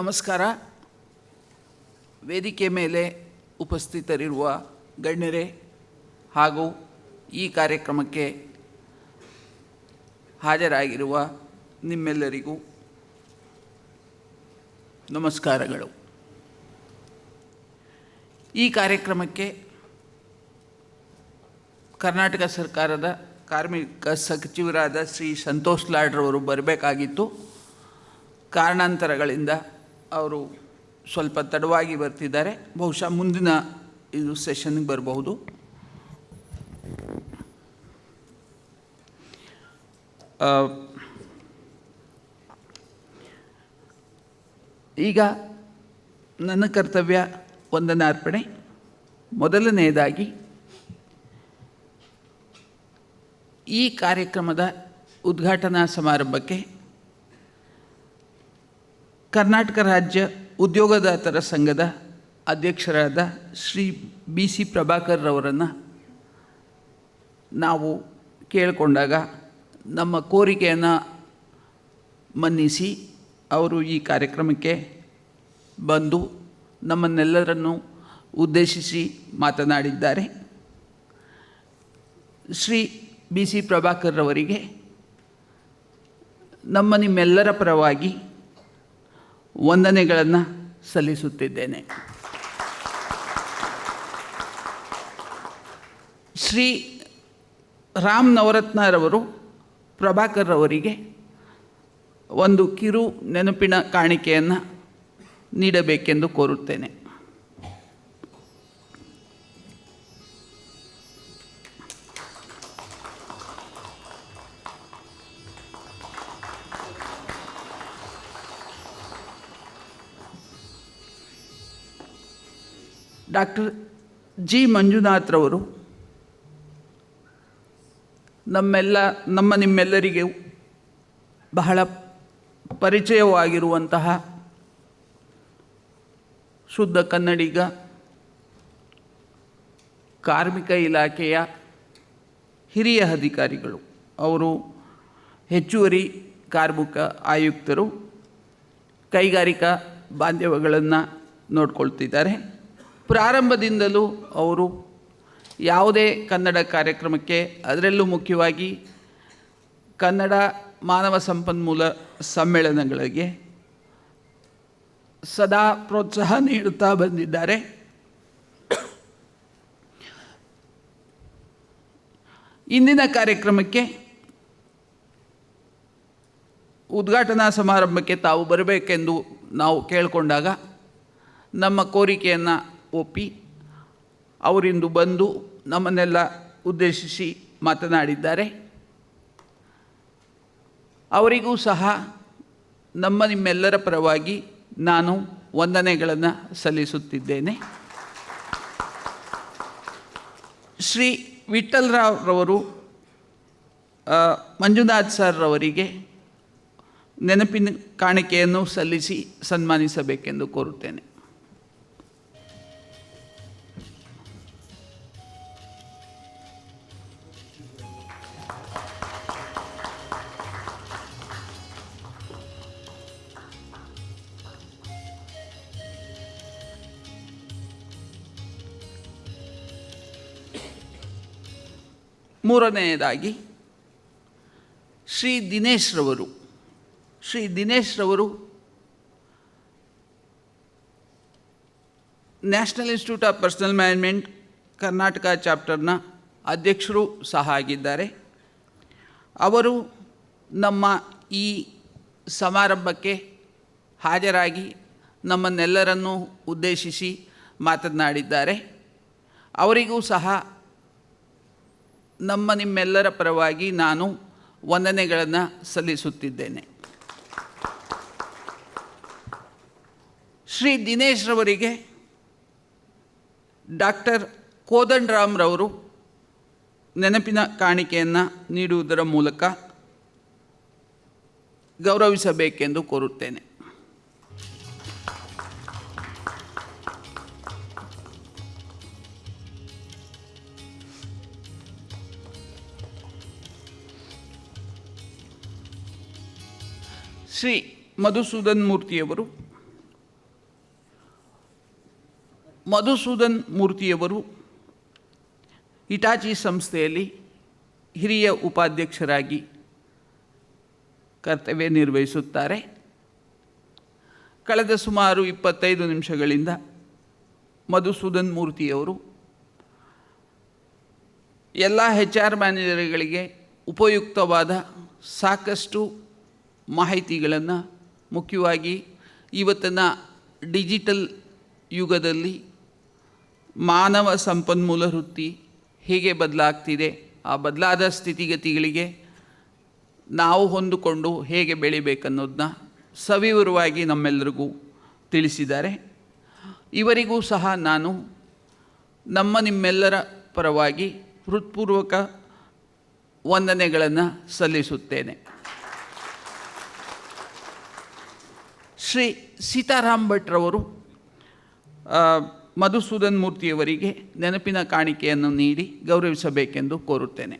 ನಮಸ್ಕಾರ. ವೇದಿಕೆ ಮೇಲೆ ಉಪಸ್ಥಿತರಿರುವ ಗಣ್ಯರೇ ಹಾಗೂ ಈ ಕಾರ್ಯಕ್ರಮಕ್ಕೆ ಹಾಜರಾಗಿರುವ ನಿಮ್ಮೆಲ್ಲರಿಗೂ ನಮಸ್ಕಾರಗಳು. ಈ ಕಾರ್ಯಕ್ರಮಕ್ಕೆ ಕರ್ನಾಟಕ ಸರ್ಕಾರದ ಕಾರ್ಮಿಕ ಸಚಿವರಾದ ಶ್ರೀ ಸಂತೋಷ್ ಲಾಡ್ರವರು ಬರಬೇಕಾಗಿತ್ತು. ಕಾರಣಾಂತರಗಳಿಂದ ಅವರು ಸ್ವಲ್ಪ ತಡವಾಗಿ ಬರ್ತಿದ್ದಾರೆ. ಬಹುಶಃ ಮುಂದಿನ ಇದು ಸೆಷನ್ಗೆ ಬರಬಹುದು. ಈಗ ನನ್ನ ಕರ್ತವ್ಯ ವಂದನಾರ್ಪಣೆ ಮೊದಲನೆಯದಾಗಿ ಈ ಕಾರ್ಯಕ್ರಮದ ಉದ್ಘಾಟನಾ ಸಮಾರಂಭಕ್ಕೆ ಕರ್ನಾಟಕ ರಾಜ್ಯ ಉದ್ಯೋಗದಾತರ ಸಂಘದ ಅಧ್ಯಕ್ಷರಾದ ಶ್ರೀ ಬಿ ಸಿ ಪ್ರಭಾಕರ್ ರವರನ್ನು ನಾವು ಕೇಳಿಕೊಂಡಾಗ ನಮ್ಮ ಕೋರಿಕೆಯನ್ನು ಮನ್ನಿಸಿ ಅವರು ಈ ಕಾರ್ಯಕ್ರಮಕ್ಕೆ ಬಂದು ನಮ್ಮನ್ನೆಲ್ಲರನ್ನು ಉದ್ದೇಶಿಸಿ ಮಾತನಾಡಿದ್ದಾರೆ. ಶ್ರೀ ಬಿ ಸಿ ಪ್ರಭಾಕರ್ ರವರಿಗೆ ನಮ್ಮ ನಿಮ್ಮೆಲ್ಲರ ಪರವಾಗಿ ವಂದನೆಗಳನ್ನು ಸಲ್ಲಿಸುತ್ತಿದ್ದೇನೆ. ಶ್ರೀ ರಾಮ್ ನವರತ್ನರವರು ಪ್ರಭಾಕರ್ ಅವರಿಗೆ ಒಂದು ಕಿರು ನೆನಪಿನ ಕಾಣಿಕೆಯನ್ನು ನೀಡಬೇಕೆಂದು ಕೋರುತ್ತೇನೆ. ಡಾಕ್ಟರ್ ಜಿ ಮಂಜುನಾಥ್ರವರು ನಮ್ಮೆಲ್ಲ, ನಮ್ಮ ನಿಮ್ಮೆಲ್ಲರಿಗೆ ಬಹಳ ಪರಿಚಯವಾಗಿರುವಂತಹ ಶುದ್ಧ ಕನ್ನಡಿಗ, ಕಾರ್ಮಿಕ ಇಲಾಖೆಯ ಹಿರಿಯ ಅಧಿಕಾರಿಗಳು, ಅವರು ಹೆಚ್ಚುವರಿ ಕಾರ್ಮಿಕ ಆಯುಕ್ತರು, ಕೈಗಾರಿಕಾ ಬಾಂಧವ್ಯಗಳನ್ನು ನೋಡ್ಕೊಳ್ತಿದ್ದಾರೆ. ಪ್ರಾರಂಭದಿಂದಲೂ ಅವರು ಯಾವುದೇ ಕನ್ನಡ ಕಾರ್ಯಕ್ರಮಕ್ಕೆ ಅದರಲ್ಲೂ ಮುಖ್ಯವಾಗಿ ಕನ್ನಡ ಮಾನವ ಸಂಪನ್ಮೂಲ ಸಮ್ಮೇಳನಗಳಿಗೆ ಸದಾ ಪ್ರೋತ್ಸಾಹ ನೀಡುತ್ತಾ ಬಂದಿದ್ದಾರೆ. ಇಂದಿನ ಕಾರ್ಯಕ್ರಮಕ್ಕೆ ಉದ್ಘಾಟನಾ ಸಮಾರಂಭಕ್ಕೆ ತಾವು ಬರಬೇಕೆಂದು ನಾವು ಕೇಳಿಕೊಂಡಾಗ ನಮ್ಮ ಕೋರಿಕೆಯನ್ನು ಒಪ್ಪಿ ಅವರಿಂದು ಬಂದು ನಮ್ಮನ್ನೆಲ್ಲ ಉದ್ದೇಶಿಸಿ ಮಾತನಾಡಿದ್ದಾರೆ. ಅವರಿಗೂ ಸಹ ನಮ್ಮ ನಿಮ್ಮೆಲ್ಲರ ಪರವಾಗಿ ನಾನು ವಂದನೆಗಳನ್ನು ಸಲ್ಲಿಸುತ್ತಿದ್ದೇನೆ. ಶ್ರೀ ವಿಠ್ಠಲರಾವ್ರವರು ರವರು ಮಂಜುನಾಥ್ ಸರ್ರವರಿಗೆ ನೆನಪಿನ ಕಾಣಿಕೆಯನ್ನು ಸಲ್ಲಿಸಿ ಸನ್ಮಾನಿಸಬೇಕೆಂದು ಕೋರುತ್ತೇನೆ. ಮೂರನೆಯದಾಗಿ, ಶ್ರೀ ದಿನೇಶ್ರವರು Shri ದಿನೇಶ್ರವರು national institute of personnel management, Karnataka ಚಾಪ್ಟರ್ನ ಅಧ್ಯಕ್ಷರು ಸಹ ಆಗಿದ್ದಾರೆ. ಅವರು ನಮ್ಮ ಈ ಸಮಾರಂಭಕ್ಕೆ ಹಾಜರಾಗಿ ನಮ್ಮನ್ನೆಲ್ಲರನ್ನೂ ಉದ್ದೇಶಿಸಿ ಮಾತನಾಡಿದ್ದಾರೆ. ಅವರಿಗೂ ಸಹ ನಮ್ಮ ನಿಮ್ಮೆಲ್ಲರ ಪರವಾಗಿ ನಾನು ವಂದನೆಗಳನ್ನು ಸಲ್ಲಿಸುತ್ತಿದ್ದೇನೆ. ಶ್ರೀ ದಿನೇಶ್ರವರಿಗೆ ಡಾಕ್ಟರ್ ಕೋದಂಡರಾಮ್ರವರು ನೆನಪಿನ ಕಾಣಿಕೆಯನ್ನು ನೀಡುವುದರ ಮೂಲಕ ಗೌರವಿಸಬೇಕೆಂದು ಕೋರುತ್ತೇನೆ. ಶ್ರೀ ಮಧುಸೂದನ್ ಮೂರ್ತಿಯವರು ಮಧುಸೂದನ್ ಮೂರ್ತಿಯವರು ಇಟಾಚಿ ಸಂಸ್ಥೆಯಲ್ಲಿ ಹಿರಿಯ ಉಪಾಧ್ಯಕ್ಷರಾಗಿ ಕರ್ತವ್ಯ ನಿರ್ವಹಿಸುತ್ತಾರೆ. ಕಳೆದ ಸುಮಾರು ಇಪ್ಪತ್ತೈದು ನಿಮಿಷಗಳಿಂದ ಮಧುಸೂದನ್ ಮೂರ್ತಿಯವರು ಎಲ್ಲ ಹೆಚ್ ಆರ್ ಮ್ಯಾನೇಜರ್ಗಳಿಗೆ ಉಪಯುಕ್ತವಾದ ಸಾಕಷ್ಟು ಮಾಹಿತಿಗಳನ್ನು ಮುಖ್ಯವಾಗಿ ಇವತ್ತಿನ ಡಿಜಿಟಲ್ ಯುಗದಲ್ಲಿ ಮಾನವ ಸಂಪನ್ಮೂಲ ವೃತ್ತಿ ಹೇಗೆ ಬದಲಾಗ್ತಿದೆ, ಆ ಬದಲಾದ ಸ್ಥಿತಿಗತಿಗಳಿಗೆ ನಾವು ಹೊಂದಿಕೊಂಡು ಹೇಗೆ ಬೆಳಿಬೇಕನ್ನೋದನ್ನ ಸವಿವರವಾಗಿ ನಮ್ಮೆಲ್ಲರಿಗೂ ತಿಳಿಸಿದ್ದಾರೆ. ಇವರಿಗೂ ಸಹ ನಾನು ನಮ್ಮ ನಿಮ್ಮೆಲ್ಲರ ಪರವಾಗಿ ಹೃತ್ಪೂರ್ವಕ ವಂದನೆಗಳನ್ನು ಸಲ್ಲಿಸುತ್ತೇನೆ. ಶ್ರೀ ಸೀತಾರಾಮ್ ಭಟ್ರವರು ಮಧುಸೂದನ್ ಮೂರ್ತಿಯವರಿಗೆ ನೆನಪಿನ ಕಾಣಿಕೆಯನ್ನು ನೀಡಿ ಗೌರವಿಸಬೇಕೆಂದು ಕೋರುತ್ತೇನೆ.